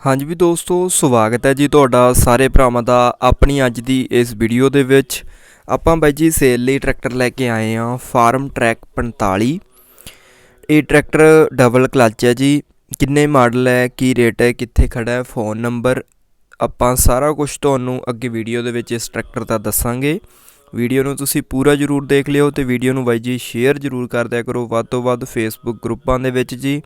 ਹਾਂਜੀ ਵੀ ਦੋਸਤੋ, ਸਵਾਗਤ ਹੈ ਜੀ ਤੁਹਾਡਾ ਸਾਰੇ ਭਰਾਵਾਂ ਦਾ ਆਪਣੀ ਅੱਜ ਦੀ ਇਸ ਵੀਡੀਓ ਦੇ ਵਿੱਚ। ਆਪਾਂ ਬਾਈ ਜੀ ਸੇਲ ਲਈ ਟਰੈਕਟਰ ਲੈ ਕੇ ਆਏ ਹਾਂ, ਫਾਰਮ ਟਰੈਕ 45 ਇਹ ਟਰੈਕਟਰ ਡਬਲ ਕਲਚ ਹੈ ਜੀ। ਕਿੰਨੇ ਮਾਡਲ ਹੈ, ਕੀ ਰੇਟ ਹੈ, ਕਿੱਥੇ ਖੜਾ ਹੈ ਫੋਨ ਨੰਬਰ ਆਪਾਂ ਸਾਰਾ ਕੁਝ ਤੁਹਾਨੂੰ ਅੱਗੇ ਵੀਡੀਓ ਦੇ ਵਿੱਚ ਇਸ ਟਰੈਕਟਰ ਦਾ ਦੱਸਾਂਗੇ। ਵੀਡੀਓ ਨੂੰ ਤੁਸੀਂ ਪੂਰਾ ਜਰੂਰ ਦੇਖ ਲਿਓ ਤੇ ਵੀਡੀਓ ਨੂੰ ਬਾਈ ਜੀ ਸ਼ੇਅਰ ਜਰੂਰ ਕਰ ਦਿਆ ਕਰੋ। ਵੱਧ ਤੋਂ ਵੱਧ ਫੇਸਬੁੱਕ ਗਰੁੱਪਾਂ ਦੇ ਵਿੱਚ ਜੀ।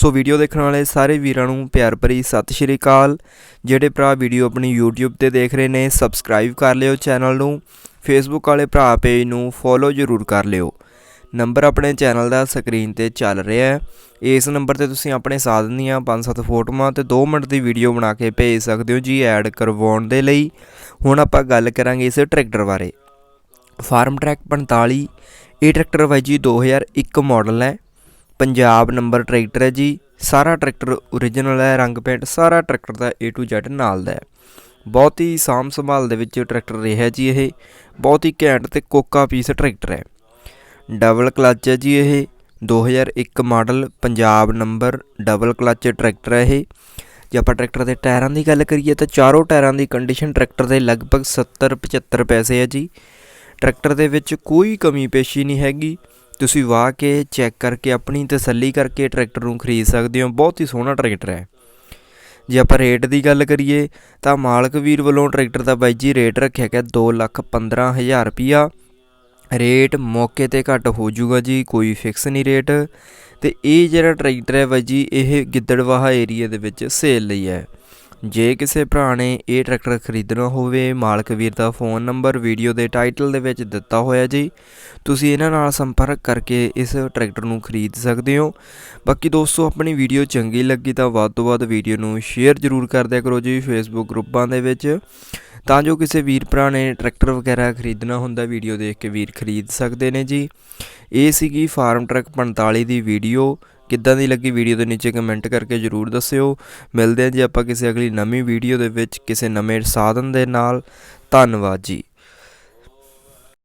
ਸੋ ਵੀਡੀਓ ਦੇਖਣ ਵਾਲੇ ਸਾਰੇ ਵੀਰਾਂ ਨੂੰ ਪਿਆਰ ਭਰੀ ਸਤਿ ਸ਼੍ਰੀ ਅਕਾਲ। ਜਿਹੜੇ ਭਰਾ ਵੀਡੀਓ ਆਪਣੀ YouTube ਤੇ ਦੇਖ ਰਹੇ ਨੇ ਸਬਸਕ੍ਰਾਈਬ ਕਰ ਲਿਓ ਚੈਨਲ ਨੂੰ। ਫੇਸਬੁੱਕ ਵਾਲੇ ਭਰਾ ਪੇਜ ਨੂੰ ਫੋਲੋ ਜਰੂਰ ਕਰ ਲਿਓ। ਨੰਬਰ ਆਪਣੇ ਚੈਨਲ ਦਾ ਸਕਰੀਨ ਤੇ ਚੱਲ ਰਿਹਾ ਹੈ। ਇਸ ਨੰਬਰ ਤੇ ਤੁਸੀਂ ਆਪਣੇ ਸਾਧਨ ਦੀਆਂ 5-7 ਫੋਟੋਆਂ ਤੇ 2 ਮਿੰਟ ਦੀ ਵੀਡੀਓ ਬਣਾ ਕੇ ਭੇਜ ਸਕਦੇ ਹੋ ਜੀ ਐਡ ਕਰਵਾਉਣ ਦੇ ਲਈ। ਹੁਣ ਆਪਾਂ ਗੱਲ ਕਰਾਂਗੇ ਇਸ ਟਰੈਕਟਰ ਬਾਰੇ। ਫਾਰਮ ਟਰੈਕ 45 ਇਹ ਟਰੈਕਟਰ ਬਾਈ ਜੀ 2001 ਮਾਡਲ ਹੈ। ਪੰਜਾਬ ਨੰਬਰ ਟਰੈਕਟਰ ਹੈ ਜੀ। ਸਾਰਾ ਟਰੈਕਟਰ ਓਰੀਜਨਲ ਹੈ, ਰੰਗ ਪੇਂਟ ਸਾਰਾ ਟਰੈਕਟਰ ਦਾ A to Z ਨਾਲ ਦਾ ਹੈ। ਬਹੁਤ ਹੀ ਸਾਂਭ ਸੰਭਾਲ ਦੇ ਵਿੱਚ ਟਰੈਕਟਰ ਰਿਹਾ ਜੀ ਇਹ। ਬਹੁਤ ਹੀ ਘੈਂਟ ਤੇ ਕੋਕਾ ਪੀਸ ਟਰੈਕਟਰ ਹੈ। ਡਬਲ ਕਲੱਚ ਹੈ ਜੀ ਇਹ। 2001 model Punjab number double clutch tractor ਹੈ ਇਹ। ਜੇ ਆਪਾਂ ਟਰੈਕਟਰ ਦੇ ਟਾਇਰਾਂ ਦੀ ਗੱਲ ਕਰੀਏ ਤਾਂ ਚਾਰੋਂ ਟਾਇਰਾਂ ਦੀ ਕੰਡੀਸ਼ਨ ਟਰੈਕਟਰ ਦੇ ਲਗਭਗ 70 75 ਪੈਸੇ ਹੈ ਜੀ। ਟਰੈਕਟਰ ਦੇ ਵਿੱਚ ਕੋਈ ਕਮੀ ਪੇਸ਼ੀ ਨਹੀਂ ਹੈਗੀ। ਤੁਸੀਂ ਵਾਹ ਕੇ ਚੈੱਕ ਕਰਕੇ ਆਪਣੀ ਤਸੱਲੀ ਕਰਕੇ ਟਰੈਕਟਰ ਨੂੰ ਖਰੀਦ ਸਕਦੇ ਹੋ। ਬਹੁਤ ਹੀ ਸੋਹਣਾ ਟਰੈਕਟਰ ਹੈ। ਜੇ ਆਪਾਂ ਰੇਟ ਦੀ ਗੱਲ ਕਰੀਏ, ਤਾਂ ਮਾਲਕ ਵੀਰ ਵੱਲੋਂ ਟਰੈਕਟਰ ਦਾ ਬਾਈ ਜੀ ਰੇਟ ਰੱਖਿਆ ਗਿਆ 215000 ਰੁਪਿਆ ਰੇਟ ਮੌਕੇ ਤੇ ਘੱਟ ਹੋ ਜਾਊਗਾ ਜੀ, ਕੋਈ ਫਿਕਸ ਨਹੀਂ ਰੇਟ ਤੇ ਇਹ ਜਿਹੜਾ ਟਰੈਕਟਰ ਹੈ ਬਾਈ ਜੀ, ਇਹ ਗਿੱਦੜਵਾਹਾ ਏਰੀਆ ਦੇ ਵਿੱਚ ਸੇਲ ਲਈ ਹੈ। ਜੇ ਕਿਸੇ ਭਰਾ ਨੇ ਇਹ ਟਰੈਕਟਰ ਖਰੀਦਣਾ ਹੋਵੇ, ਮਾਲਕ ਵੀਰ ਦਾ ਫੋਨ ਨੰਬਰ, ਵੀਡੀਓ ਦੇ ਟਾਈਟਲ ਦੇ ਵਿੱਚ ਦਿੱਤਾ ਹੋਇਆ ਜੀ। ਤੁਸੀਂ ਇਹਨਾਂ ਨਾਲ ਸੰਪਰਕ ਕਰਕੇ ਇਸ ਟਰੈਕਟਰ ਨੂੰ ਖਰੀਦ ਸਕਦੇ ਹੋ। ਬਾਕੀ ਦੋਸਤੋ, ਆਪਣੀ ਵੀਡੀਓ ਚੰਗੀ ਲੱਗੀ ਤਾਂ ਵੱਧ ਤੋਂ ਵੱਧ ਵੀਡੀਓ ਨੂੰ ਸ਼ੇਅਰ ਜ਼ਰੂਰ ਕਰ ਦਿਆ ਕਰੋ ਜੀ ਫੇਸਬੁੱਕ ਗਰੁੱਪਾਂ ਦੇ ਵਿੱਚ। ਤਾਂ ਜੋ ਕਿਸੇ ਵੀਰ ਭਰਾ ਨੇ ਟਰੈਕਟਰ ਵਗੈਰਾ ਖਰੀਦਣਾ ਹੁੰਦਾ, ਵੀਡੀਓ ਦੇਖ ਕੇ ਵੀਰ ਖਰੀਦ ਸਕਦੇ ਨੇ ਜੀ। ਇਹ ਸੀਗੀ ਫਾਰਮ ਟਰੱਕ 45 ਦੀ ਵੀਡੀਓ। ਕਿੱਦਾਂ ਦੀ ਲੱਗੀ ਵੀਡੀਓ ਦੇ ਨੀਚੇ ਕਮੈਂਟ ਕਰਕੇ ਜਰੂਰ ਦੱਸਿਓ। ਮਿਲਦੇ ਹਾਂ ਜੀ ਆਪਾਂ ਕਿਸੇ ਅਗਲੀ ਨਵੀਂ ਵੀਡੀਓ ਦੇ ਵਿੱਚ ਕਿਸੇ ਨਵੇਂ ਸਾਧਨ ਦੇ ਨਾਲ। ਧੰਨਵਾਦ ਜੀ।